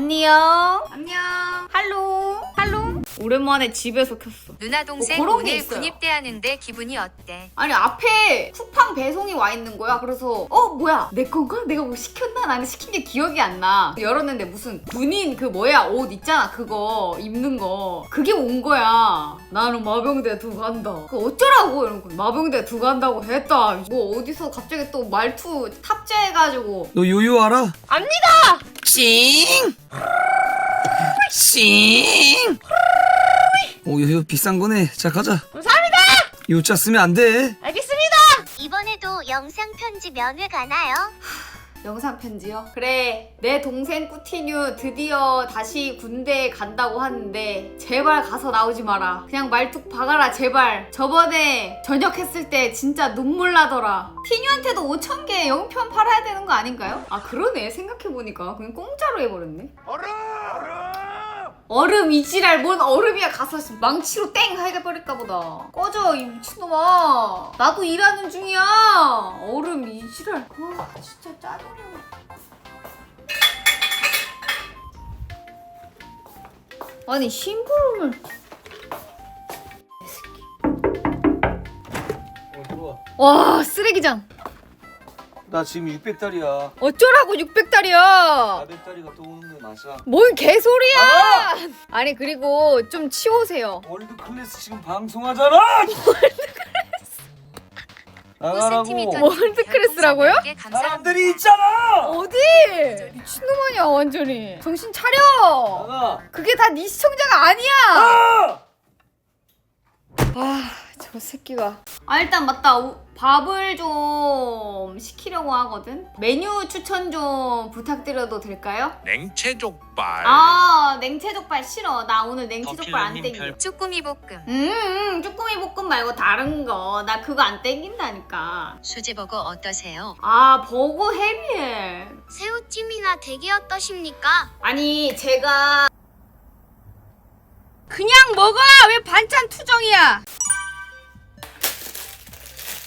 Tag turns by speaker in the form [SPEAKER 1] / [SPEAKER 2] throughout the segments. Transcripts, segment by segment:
[SPEAKER 1] 안녕. 안녕. 할로. 할로. 오랜만에 집에서 켰어.
[SPEAKER 2] 누나 동생
[SPEAKER 1] 뭐 그런 게
[SPEAKER 2] 오늘
[SPEAKER 1] 있어요.
[SPEAKER 2] 군입대하는데 기분이 어때?
[SPEAKER 1] 아니 앞에 쿠팡 배송이 와 있는 거야. 그래서 어 뭐야 내 건가? 내가 뭐 시켰나? 나는 시킨 게 기억이 안 나. 열었는데 무슨 군인 그 뭐야 옷 있잖아 그거 입는 거 그게 온 거야. 나는 마병대 두고 간다. 그 어쩌라고 이런 거 마병대 두고 간다고 했다. 뭐 어디서 갑자기 또 말투 탑재해가지고
[SPEAKER 3] 너 요요 알아?
[SPEAKER 1] 압니다.
[SPEAKER 3] 찡! 찡! 오 요 요 비싼 거네. 자 가자.
[SPEAKER 1] 감사합니다.
[SPEAKER 3] 요자 쓰면 안 돼.
[SPEAKER 1] 알겠습니다.
[SPEAKER 4] 이번에도 영상 편집 면회 가나요?
[SPEAKER 1] 영상 편지요? 그래 내 동생 꾸티뉴 드디어 다시 군대에 간다고 하는데 제발 가서 나오지 마라. 그냥 말뚝 박아라 제발. 저번에 전역했을 때 진짜 눈물 나더라. 티뉴한테도 5천 개 영편 팔아야 되는 거 아닌가요? 아 그러네. 생각해보니까. 그냥 공짜로 해버렸네 얼음 이지랄 뭔 얼음이야 가서 망치로 땡 해버릴까 보다. 꺼져 이 미친놈아. 나도 일하는 중이야. 얼음 이지랄. 아 진짜 짜증나. 아니 심부름을.
[SPEAKER 3] 어 들어와.
[SPEAKER 1] 와 쓰레기장
[SPEAKER 3] 나 지금 600달이야.
[SPEAKER 1] 어쩌라고 600달이야
[SPEAKER 3] 400달이가 또 오는 거 맞아.
[SPEAKER 1] 뭔 개소리야 아니 그리고 좀 치우세요
[SPEAKER 3] 월드 클래스 지금 방송하잖아. 나가라고.
[SPEAKER 1] 월드 클래스라고요?
[SPEAKER 3] 사람들이 있잖아.
[SPEAKER 1] 어디 미친놈 아니야 완전히 정신 차려
[SPEAKER 3] 나가.
[SPEAKER 1] 그게 다 네 시청자가 아니야
[SPEAKER 3] 아!
[SPEAKER 1] 아, 저 새끼가. 아, 일단 맞다. 우- 밥을 좀 시키려고 하거든. 메뉴 추천 좀 부탁드려도 될까요?
[SPEAKER 5] 냉채 족발
[SPEAKER 1] 아, 냉채 족발 싫어. 나 오늘 냉채 족발 안 땡겨.
[SPEAKER 5] 별-
[SPEAKER 2] 쭈꾸미 볶음.
[SPEAKER 1] 음, 음, 쭈꾸미 볶음 말고 다른 거. 나 그거 안 땡긴다니까.
[SPEAKER 2] 수제버거 어떠세요?
[SPEAKER 1] 아, 버거 헤비해.
[SPEAKER 4] 새우찜이나 대게 어떠십니까?
[SPEAKER 1] 아니, 제가 그냥 먹어. 왜 반찬 투정이야?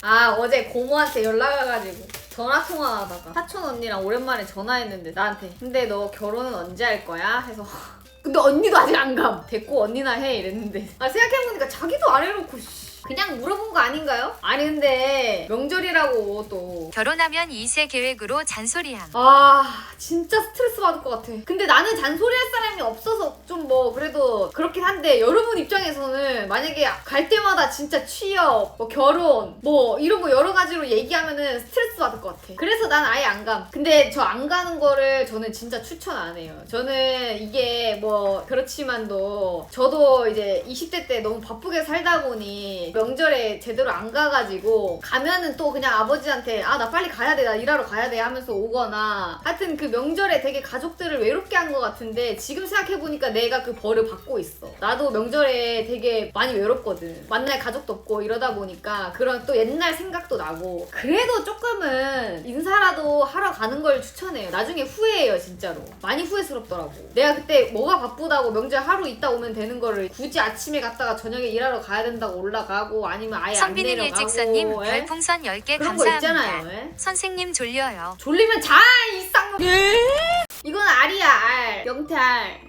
[SPEAKER 1] 아 어제 고모한테 연락 와가지고 전화 통화하다가 사촌 언니랑 오랜만에 전화했는데 나한테 근데 너 결혼은 언제 할 거야? 해서 근데 언니도 아직 안 감. 됐고 언니나 해 이랬는데 아 생각해보니까 자기도 안 해놓고 씨. 그냥 물어본 거 아닌가요? 아니 근데 명절이라고 또.
[SPEAKER 2] 결혼하면 2세 계획으로 잔소리함.
[SPEAKER 1] 아 진짜 스트레스 받을 것 같아. 근데 나는 잔소리할 사람이 없어서 좀 뭐 그래도 그렇긴 한데 여러분 입장에서는 만약에 갈 때마다 진짜 취업 뭐 결혼 뭐 이런 거 여러 가지로 얘기하면은 스트레스 받을 것 같아. 그래서 난 아예 안감. 근데 저 안 가는 거를 저는 진짜 추천 안 해요. 저는 이게 뭐 그렇지만도 저도 이제 20대 때 너무 바쁘게 살다 보니 명절에 제대로 안 가가지고 가면은 또 그냥 아버지한테 아 나 빨리 가야 돼. 나 일하러 가야 돼. 하면서 오거나 하여튼 그 명절에 되게 가족들을 외롭게 한 것 같은데 지금 생각해보니까 내가 그 벌을 받고 있어. 나도 명절에 되게 많이 외롭거든. 만날 가족도 없고 이러다 보니까 그런 또 옛날 생각도 나고. 그래도 조금은 인사라도 하러 가는 걸 추천해요. 나중에 후회해요 진짜로. 많이 후회스럽더라고. 내가 그때 뭐가 바쁘다고 명절 하루 있다 오면 되는 거를 굳이 아침에 갔다가 저녁에 일하러 가야 된다고 올라가 고 아니면 아예 안
[SPEAKER 2] 선비는
[SPEAKER 1] 내려가고
[SPEAKER 2] 일직선님
[SPEAKER 1] 예?
[SPEAKER 2] 별풍선 10개
[SPEAKER 1] 그런 거
[SPEAKER 2] 감사합니다.
[SPEAKER 1] 있잖아요 예?
[SPEAKER 2] 선생님 졸려요.
[SPEAKER 1] 졸리면 자, 이 쌍놈. 이건 알이야, 알. 명태 알.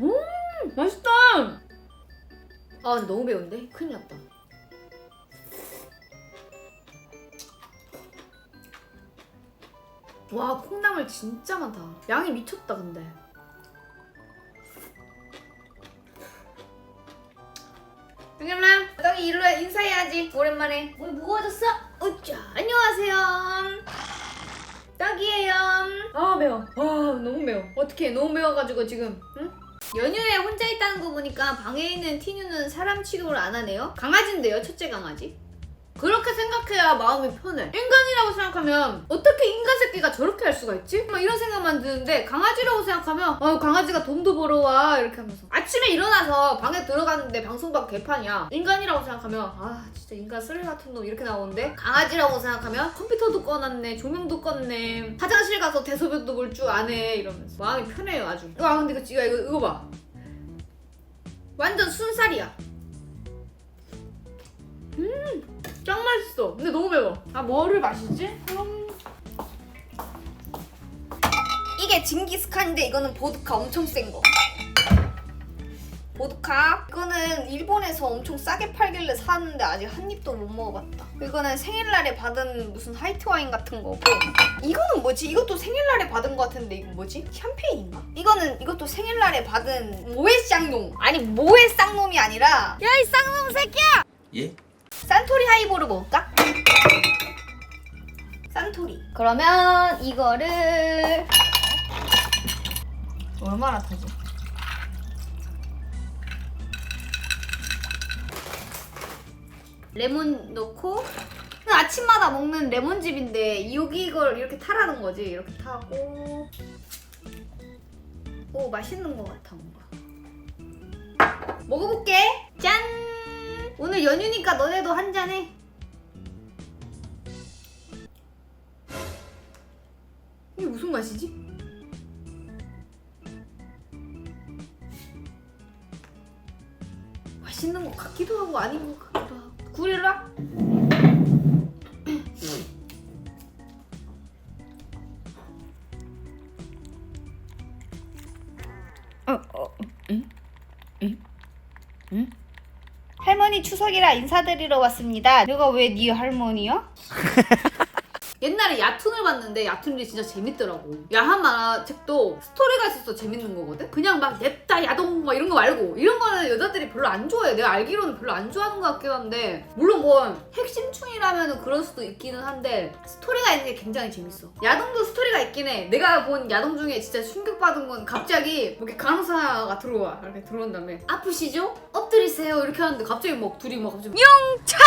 [SPEAKER 1] 음, 맛있다. 아, 근데 너무 매운데? 큰일 났다. 와, 콩나물 진짜 많다. 양이 미쳤다, 근데. 형님랑? 떡이 일로 인사해야지. 오랜만에. 왜 무거워졌어? 어짜 안녕하세요. 떡이에요. 아 매워. 아 너무 매워. 어떡해 너무 매워가지고 지금? 응? 연휴에 혼자 있다는 거 보니까 방에 있는 티뉴는 사람 취급을 안 하네요? 강아지인데요 첫째 강아지 그렇게 생각해야 마음이 편해. 인간이라고 생각하면 어떻게 인간 새끼가 저렇게 할 수가 있지? 막 이런 생각만 드는데 강아지라고 생각하면 어 강아지가 돈도 벌어와 이렇게 하면서 아침에 일어나서 방에 들어갔는데 방송방 개판이야. 인간이라고 생각하면 아 진짜 인간 쓰레기 같은 놈 이렇게 나오는데 강아지라고 생각하면 컴퓨터도 꺼놨네 조명도 껐네 화장실 가서 대소변도 볼 줄 아네 이러면서 마음이 편해요 아주. 와 근데 이거 이거 이거 봐. 완전 순살이야. 짱 맛있어. 근데 너무 매워. 아 뭐를 마시지? 음. 이게 징기스칸인데 이거는 보드카 엄청 센 거. 보드카 이거는 일본에서 엄청 싸게 팔길래 사왔는데 아직 한 입도 못 먹어봤다 이거는 생일날에 받은 무슨 화이트 와인 같은 거고 이거는 뭐지? 이것도 생일날에 받은 거 같은데 이거 뭐지? 샴페인인가? 이거는 이것도 생일날에 받은 모에 쌍놈 아니 모에 쌍놈이 아니라 야 이 쌍놈 새끼야
[SPEAKER 3] 예?
[SPEAKER 1] 산토리 하이보를 먹을까? 산토리. 그러면 이거를 얼마나 타지? 레몬 넣고? 아침마다 먹는 레몬즙인데 여기 이걸 이렇게 타라는 거지. 이렇게 타고. 오 맛있는 것 같아 뭔가. 먹어볼게. 짠 오늘 연휴니까 너네도 한 잔해 이게 무슨 맛이지? 맛있는 것 같기도 하고 아닌 것 같기도 하고 구리라? 어, 어, 응? 응? 응? 할머니 추석이라 인사드리러 왔습니다. 내가 왜 네 할머니야? 옛날에 야툰을 봤는데 야툰이 진짜 재밌더라고. 야한 만화 책도 스토리가 있어서 재밌는 거거든. 그냥 막 냅다 야동 막 이런 거 말고 이런 거는 여자들이 별로 안 좋아해. 내가 알기로는 별로 안 좋아하는 것 같긴 한데 물론 뭐 핵심충이라면 그럴 수도 있기는 한데 스토리가 있는 게 굉장히 재밌어. 야동도 스토리가 있긴 해. 내가 본 야동 중에 진짜 충격받은 건 갑자기 뭐 이렇게 간호사가 들어와 이렇게 들어온 다음에 아프시죠? 엎드리세요 이렇게 하는데 갑자기 막 둘이 막 갑자기 영차!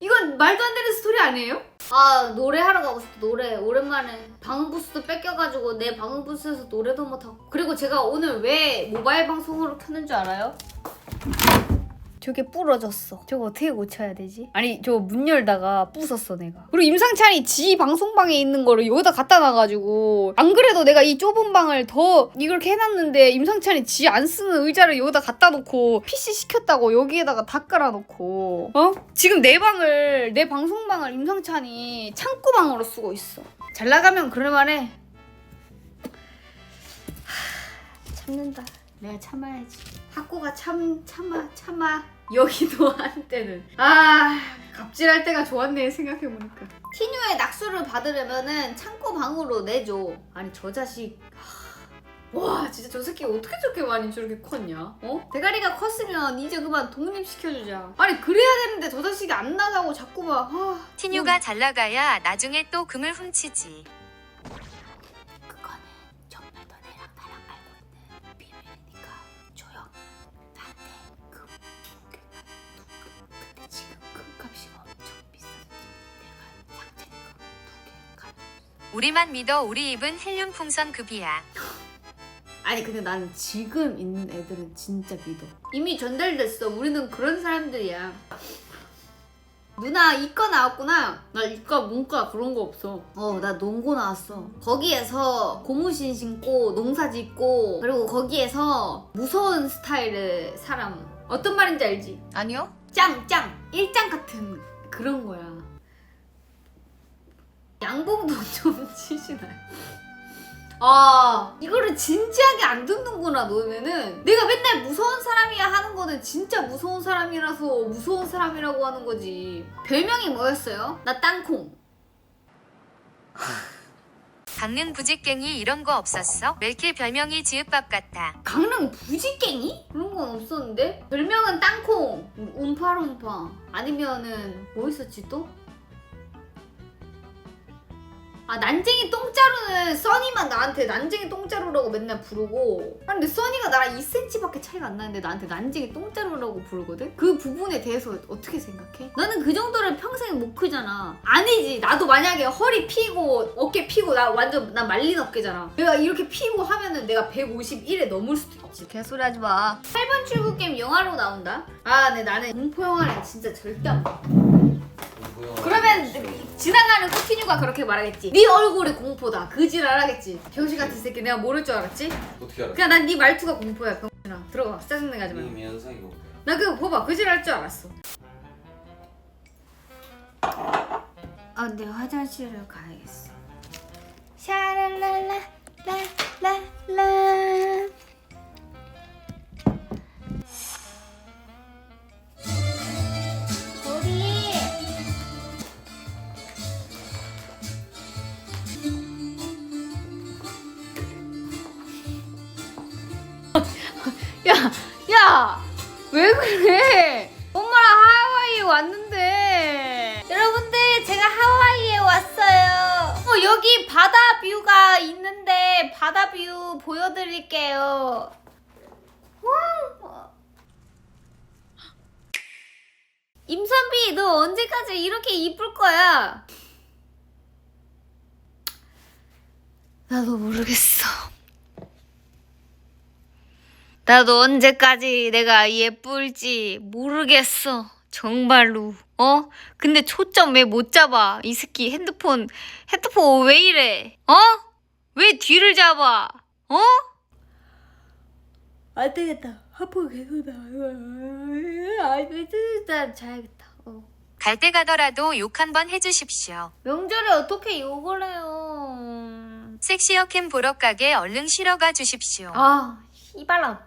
[SPEAKER 1] 이건 말도 안 되는 스토리 아니에요? 아 노래하러 가고 싶다 노래 오랜만에 방음부스도 뺏겨가지고 내 방음부스에서 노래도 못하고 그리고 제가 오늘 왜 모바일 방송으로 켰는 줄 알아요? 저게 부러졌어. 저거 어떻게 고쳐야 되지? 아니 저 문 열다가 부쉈어 내가. 그리고 임상찬이 지 방송방에 있는 거를 여기다 갖다 놔가지고 안 그래도 내가 이 좁은 방을 더 이렇게 해놨는데 임상찬이 지 안 쓰는 의자를 여기다 갖다 놓고 PC 시켰다고 여기에다가 다 깔아놓고 어? 지금 내 방을 내 방송방을 임상찬이 창고방으로 쓰고 있어. 잘 나가면 그럴만해. 하, 참는다. 내가 참아야지. 학고가 참 참아 참아 여기도 한때는. 아 갑질할 때가 좋았네 생각해보니까. 티뉴의 낙수를 받으려면은 창고 방으로 내줘. 아니 저 자식. 하, 와 진짜 저 새끼 어떻게 저렇게 많이 저렇게 컸냐? 어? 대가리가 컸으면 이제 그만 독립시켜주자. 아니 그래야 되는데 저 자식이 안 나가고 자꾸만 아,
[SPEAKER 2] 티뉴가 잘 나가야 나중에 또 금을 훔치지. 우리만 믿어 우리 입은 헬륨 풍선 급이야.
[SPEAKER 1] 아니 근데 나는 지금 있는 애들은 진짜 믿어. 이미 전달됐어. 우리는 그런 사람들이야. 누나 이과 나왔구나. 나 이과 문과 그런 거 없어. 어, 나 농고 나왔어. 거기에서 고무신 신고 농사 짓고 그리고 거기에서 무서운 스타일의 사람. 어떤 말인지 알지?
[SPEAKER 2] 아니요?
[SPEAKER 1] 짱, 짱. 일장 같은 그런 거야. 양봉도 좀 치시나요? 아, 이거를 진지하게 안 듣는구나, 너네는. 내가 맨날 무서운 사람이야 하는 거는 진짜 무서운 사람이라서 무서운 사람이라고 하는 거지. 별명이 뭐였어요? 나 땅콩.
[SPEAKER 2] 강릉 부직갱이 이런 거 없었어? 멜킬 별명이 지읒밥 같다.
[SPEAKER 1] 강릉 부지깽이? 그런 건 없었는데? 별명은 땅콩, 움파lum파. 아니면은 뭐 있었지 또? 아 난쟁이 똥자루는 써니만 나한테 난쟁이 똥자루라고 맨날 부르고 아 근데 써니가 나랑 2cm밖에 차이가 안 나는데 나한테 난쟁이 똥자루라고 부르거든? 그 부분에 대해서 어떻게 생각해? 나는 그 정도를 평생 못 크잖아 아니지 나도 만약에 허리 피고 어깨 피고 나 완전 나 말린 어깨잖아 내가 이렇게 피고 하면은 내가 151에 넘을 수도 있지 개소리 하지 마 8번 출구 게임 영화로 나온다? 아네 나는 공포 영화는 진짜 절대 안 봐. 그러면 지나가는 코티뉴가 그렇게 말하겠지. 네 얼굴이 공포다. 그 지랄 하겠지. 병신 같은 새끼 내가 모를 줄 알았지?
[SPEAKER 5] 어떻게 알아?
[SPEAKER 1] 그냥 난 네 말투가 공포야. 병신아. 들어가. 짜증내게 하지 마.
[SPEAKER 5] 이미 현상이 뭐?
[SPEAKER 1] 나 그거 봐봐. 그 지랄 할줄 알았어. 아, 내 화장실을 가야겠어. 샤랄랄라 라라라 야, 야, 왜 그래? 엄마랑 하와이에 왔는데. 여러분들, 제가 하와이에 왔어요. 어, 여기 바다 뷰가 있는데, 바다 뷰 보여드릴게요. 와. 임선비, 너 언제까지 이렇게 이쁠 거야? 나도 모르겠어. 나도 언제까지 내가 예쁠지 모르겠어. 정말로. 어? 근데 초점 왜 못 잡아? 이 새끼 핸드폰, 핸드폰 왜 이래? 어? 왜 뒤를 잡아? 어? 안 되겠다. 하품 계속 나와. 아, 일단 자야겠다. 어.
[SPEAKER 2] 갈 때 가더라도 욕 한 번 해주십시오.
[SPEAKER 1] 명절에 어떻게 욕을 해요?
[SPEAKER 2] 섹시어 캠 보러 가게 얼른 실어가 주십시오.
[SPEAKER 1] 아, 씨발라.